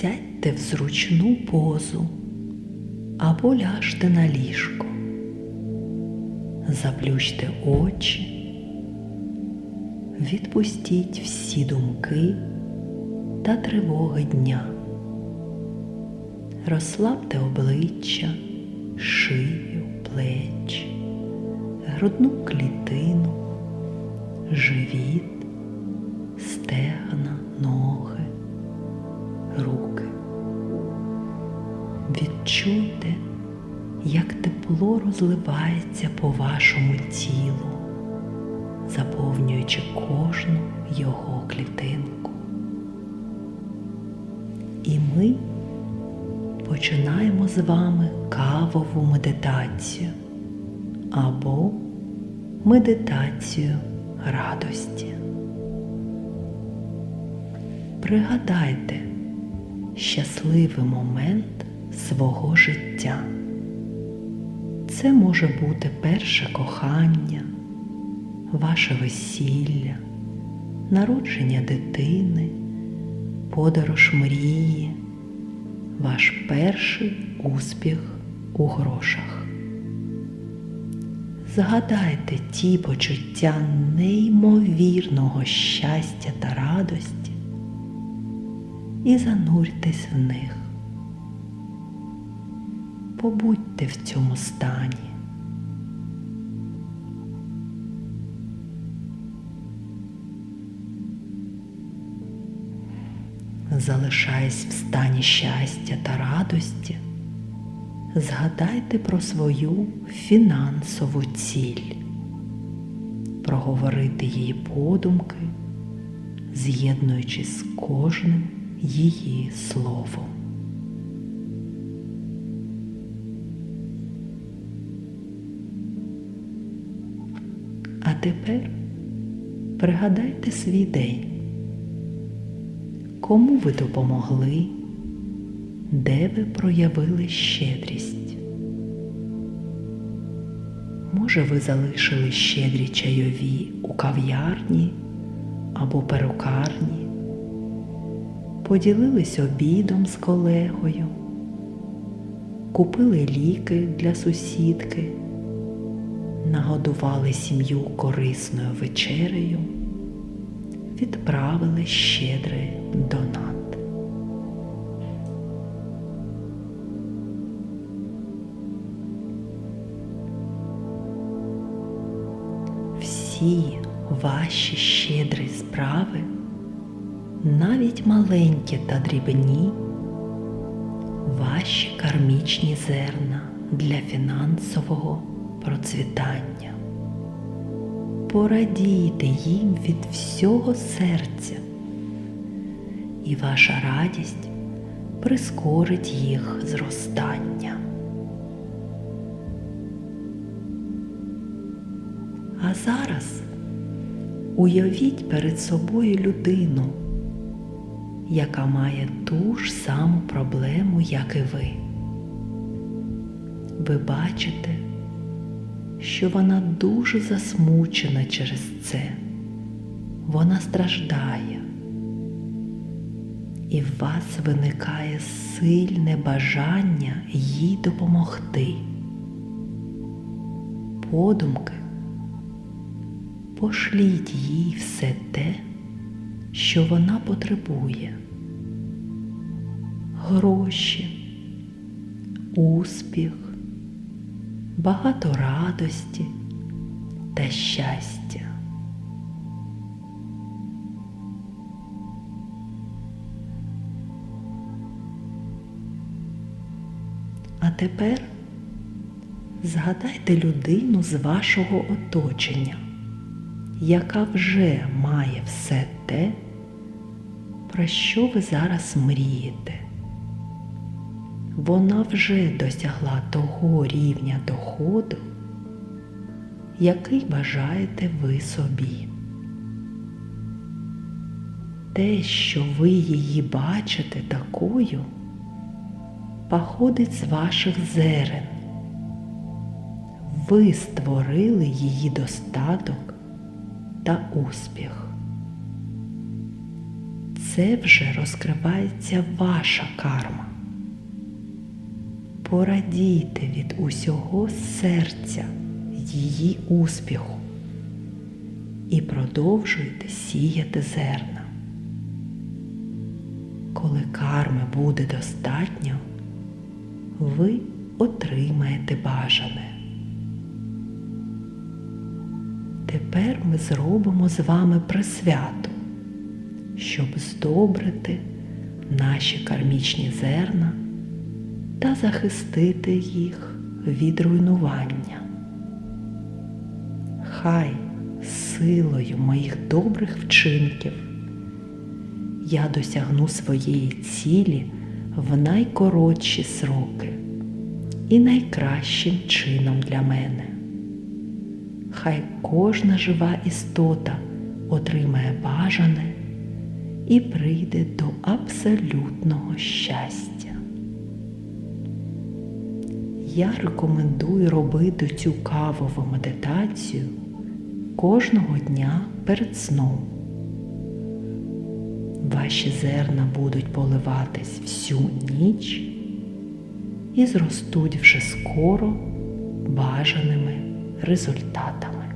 Сядьте в зручну позу або ляжте на ліжко. Заплющте очі, відпустіть всі думки та тривоги дня. Розслабте обличчя, шию, плечі, грудну клітину, живіт, Відчуйте, як тепло розливається по вашому тілу, заповнюючи кожну його клітинку. І ми починаємо з вами кавову медитацію або медитацію радості. Пригадайте щасливий момент свого життя. Це може бути перше кохання, ваше весілля, народження дитини, подорож мрії, ваш перший успіх у грошах. Згадайте ті почуття неймовірного щастя та радості і зануртесь в них. Побудьте в цьому стані. Залишаясь в стані щастя та радості, згадайте про свою фінансову ціль, проговорити її подумки, з'єднуючись з кожним її словом. Тепер пригадайте свій день. Кому ви допомогли, де ви проявили щедрість? Може, ви залишили щедрі чайові у кав'ярні або перукарні, поділились обідом з колегою, купили ліки для сусідки, нагодували сім'ю корисною вечерею, відправили щедрий донат. Всі ваші щедрі справи, навіть маленькі та дрібні, ваші кармічні зерна для фінансового процвітання. Порадійте їм від всього серця, і ваша радість прискорить їх зростання. А зараз уявіть перед собою людину, яка має ту ж саму проблему, як і ви. Ви бачите, що вона дуже засмучена через це, вона страждає, і в вас виникає сильне бажання їй допомогти. Подумки пошліть їй все те, що вона потребує. Гроші, успіх, багато радості та щастя. А тепер згадайте людину з вашого оточення, яка вже має все те, про що ви зараз мрієте. Вона вже досягла того рівня доходу, який бажаєте ви собі. Те, що ви її бачите такою, походить з ваших зерен. Ви створили її достаток та успіх. це вже розкривається ваша карма. Порадійте від усього серця її успіху і продовжуйте сіяти зерна. Коли карми буде достатньо, ви отримаєте бажане. Тепер ми зробимо з вами присвяту, щоб здобрити наші кармічні зерна та захистити їх від руйнування. Хай силою моїх добрих вчинків я досягну своєї цілі в найкоротші сроки і найкращим чином для мене. Хай кожна жива істота отримає бажане і прийде до абсолютного щастя. Я рекомендую робити цю кавову медитацію кожного дня перед сном. Ваші зерна будуть поливатись всю ніч і зростуть вже скоро бажаними результатами.